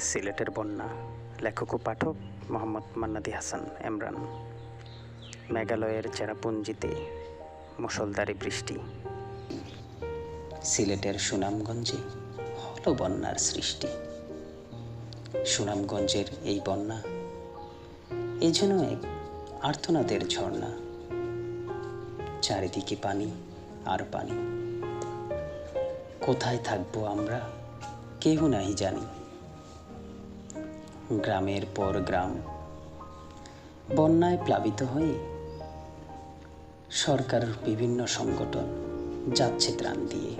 সিলেটের বন্যা, লেখক ও পাঠক মোহাম্মদ মান্নাদি হাসান এমরান মেঘালয়ের চেরাপুঞ্জিতে মুষলধারে বৃষ্টি। সিলেটের সুনামগঞ্জে হলো বন্যার সৃষ্টি। সুনামগঞ্জের এই বন্যা এই যেন এক আর্তনাদের ঝর্ণা। চারিদিকে পানি আর পানি। কোথায় থাকব আমরা কেউ নাই জানি। গ্রামের পর গ্রাম। বন্যায় প্লাবিত হয়ে সরকার বিভিন্ন সংগঠন যাচ্ছে ত্রাণ দিয়ে।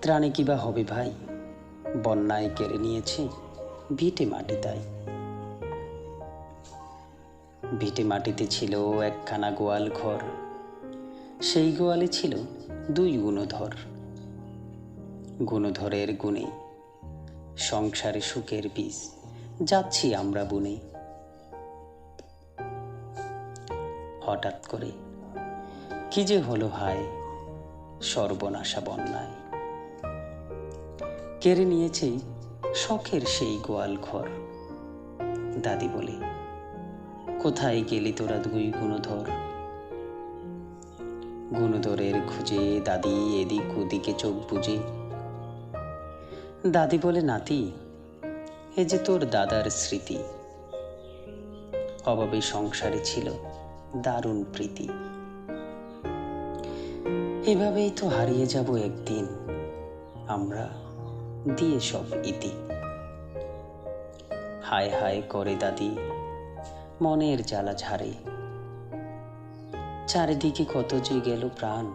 ত্রাণে কি বা হবে ভাই? বন্যায় কেড়ে নিয়েছে ভিটে মাটি তাই। ভিটে মাটিতে ছিল একখানা গোয়াল ঘর। সেই গোয়ালে ছিল দুই গুণধর। গুণধরের গুণে সংসারে সুখের বীজ। যাচ্ছি আমরা বুনে। হঠাৎ করে কি যে হলো ভাই, সর্বনাশা বন্যায়। কেড়ে নিয়েছে শখের সেই গোয়াল ঘর। দাদি বলে, কোথায় গেলি তোরা দুই গুণধর? গুণধরের খুঁজে দাদি এদিক ওদিকে চোখ বুঝে দাদি বলে, নাতি, এ যে তোর দাদার স্মৃতি। অভাবে সংসারে ছিল দারুণ প্রীতি। এভাবেই তো হারিয়ে যাব একদিন। আমরা দিয়ে সব ইতি। হায় হায় করে দাদি, মনের জ্বালা ঝাড়ে। চারিদিকে কত যে গেল প্রাণ,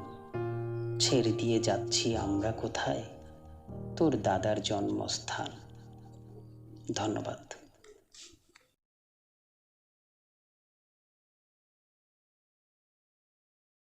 ছেড়ে দিয়ে যাচ্ছি আমরা কোথায়? তোর দাদার জন্মস্থান। ধন্যবাদ।